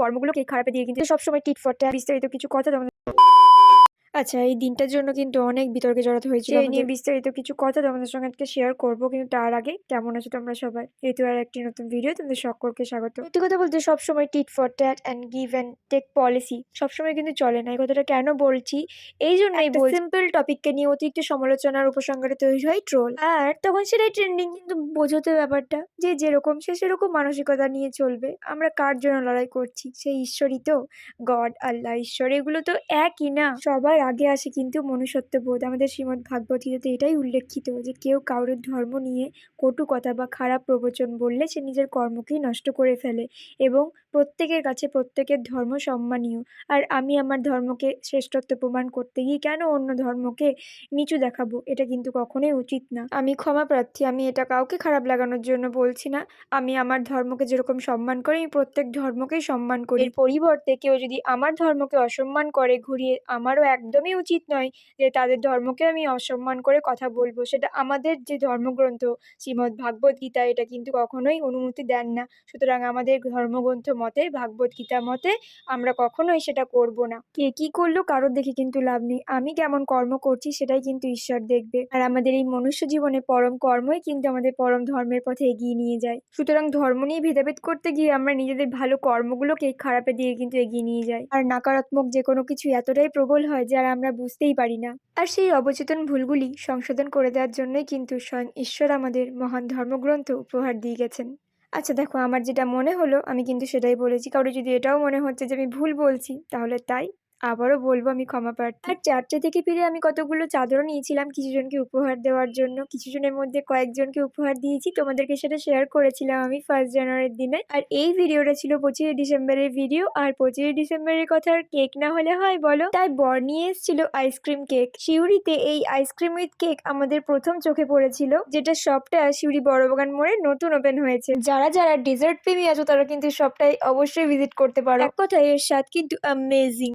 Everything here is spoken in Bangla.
কর্মগুলোকে খারাপে দিয়ে কিন্তু সবসময় টিট ফটটা বিস্তারিত কিছু কথা তোমাদের আচ্ছা এই দিনটার জন্য কিন্তু অনেক বিতর্কে জড়াতে হয়েছিল এই নিয়ে বিস্তারিত কিছু কথা তোমাদের সঙ্গে আজকে শেয়ার করব কিন্তু তার আগে কেমন আছো তোমরা সবাই? ঋতু আর একটি নতুন ভিডিও তোমাদের সকলকে স্বাগত। সত্যি কথা বলতে সবসময় tit for tat and give and take policy সবসময় কিন্তু চলে না এই কথাটা কেন বলছি? এই জন্যই সিম্পল টপিককে নিয়ে অতিরিক্ত সমালোচনার উপসংহারে তৈরি হয় ট্রোল আর তখন সেটাই ট্রেন্ডিং কিন্তু বোঝাতে ব্যাপারটা যে যেরকম সে সেরকম মানসিকতা নিয়ে চলবে। আমরা কার জন্য লড়াই করছি? সেই ঈশ্বরই তো? গড আল্লাহ ঈশ্বর এগুলো তো একই না। সবার আগে আসে কিন্তু মনুষ্যত্ববোধ। আমাদের শ্রীমদ্ ভাগবত গীতাতে এটাই উল্লেখিত যে, কেউ কারোর ধর্ম নিয়ে কটু কথা বা খারাপ প্রবচন বললে সে নিজের কর্মকেই নষ্ট করে ফেলে এবং প্রত্যেকের কাছে প্রত্যেকের ধর্ম সম্মানীয়। আর আমি আমার ধর্মকে শ্রেষ্ঠত্ব প্রমাণ করতে গিয়ে কেন অন্য ধর্মকে নিচু দেখাবো? এটা কিন্তু কখনোই উচিত না। আমি ক্ষমা প্রার্থী, আমি এটা কাউকে খারাপ লাগানোর জন্য বলছি না। আমি আমার ধর্মকে যেরকম সম্মান করি, আমি প্রত্যেক ধর্মকেই সম্মান করি। এর পরিবর্তে কেউ যদি আমার ধর্মকে অসম্মান করে, ঘুরিয়ে আমারও একদমই উচিত নয় যে তাদের ধর্মকে আমি অসম্মান করে কথা বলব। সেটা আমাদের যে ধর্মগ্রন্থ, শ্রীমদ্ ভাগবত গীতা, এটা কিন্তু কখনোই অনুমতি দেন না। সুতরাং আমাদের ধর্মগ্রন্থ মতে, ভাগবত গীতা মতে, আমরা কখনোই সেটা করব না। কে কি করল কারোর দেখে কিন্তু লাভ নেই। আমি কেমন কর্ম করছি সেটাই কিন্তু ঈশ্বর দেখবে। আর আমাদের এই মনুষ্য জীবনে পরম কর্মই কিন্তু আমাদের পরম ধর্মের পথে এগিয়ে নিয়ে যায়। সুতরাং ধর্ম নিয়ে ভেদাভেদ করতে গিয়ে আমরা নিজেদের ভালো কর্মগুলোকে খারাপের দিকে কিন্তু এগিয়ে নিয়ে যাই। আর নাকারাত্মক যে কোনো কিছু এতটাই প্রবল হয় যে আর আমরা বুঝতেই পারি না। আর সেই অবচেতন ভুলগুলি সংশোধন করে দেওয়ার জন্যই কিন্তু স্বয়ং ঈশ্বর আমাদের মহান ধর্মগ্রন্থ উপহার দিয়ে গেছেন। আচ্ছা দেখো, আমার যেটা মনে হলো, আমি কিন্তু সেটাই বলেছি। কারও যদি এটাও মনে হচ্ছে যে আমি ভুল বলছি, তাহলে তাই? আবারও বলব আমি ক্ষমা প্রার্থী। আর চার্চে থেকে ফিরে আমি কতগুলো চাদরও নিয়েছিলাম কিছু জনকে উপহার দেওয়ার জন্য কিছু জনের মধ্যে কয়েকজনকে উপহার দিয়েছি। তোমাদেরকে সেটা শেয়ার করেছিলাম আমি ফার্স্ট জানুয়ারির দিনে। আর এই ভিডিওটা ছিল পঁচিশে ডিসেম্বরের ভিডিও আর পঁচিশে ডিসেম্বরের কথা আর কেক না হলে হয় বলো? তাই বর নিয়ে এসেছিল আইসক্রিম কেক শিউরিতে এই আইসক্রিম উইথ কেক আমাদের প্রথম চোখে পড়েছিল, যেটা সবটা শিউরি বড়বাগান মোড়ে নতুন ওপেন হয়েছে। যারা যারা ডেজার্ট প্রেমী আছো, তারা কিন্তু সবটাই অবশ্যই ভিজিট করতে পারো। এক কথায় এর স্বাদ কিন্তু অ্যামেজিং